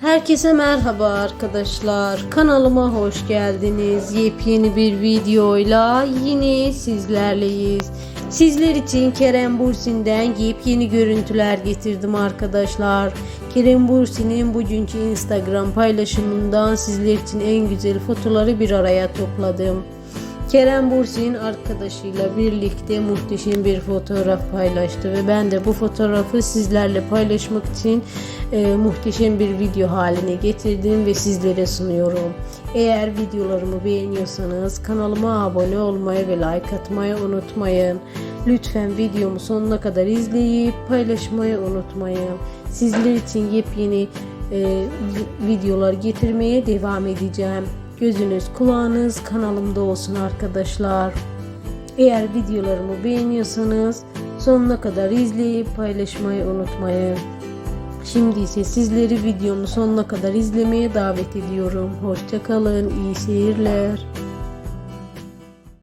Herkese merhaba arkadaşlar. Kanalıma hoş geldiniz. Yepyeni bir videoyla yine sizlerleyiz. Sizler için Kerem Bursin'den yepyeni görüntüler getirdim arkadaşlar. Kerem Bursin'in bugünkü Instagram paylaşımından sizler için en güzel fotoları bir araya topladım. Kerem Bursin arkadaşıyla birlikte muhteşem bir fotoğraf paylaştı ve ben de bu fotoğrafı sizlerle paylaşmak için e, muhteşem bir video haline getirdim ve sizlere sunuyorum. Eğer videolarımı beğeniyorsanız kanalıma abone olmayı ve like atmayı unutmayın. Lütfen videomu sonuna kadar izleyip paylaşmayı unutmayın. Sizler için yepyeni e, videolar getirmeye devam edeceğim. Gözünüz kulağınız kanalımda olsun arkadaşlar. Eğer videolarımı beğeniyorsanız sonuna kadar izleyip paylaşmayı unutmayın. Şimdi ise sizleri videomu sonuna kadar izlemeye davet ediyorum. Hoşçakalın, iyi seyirler.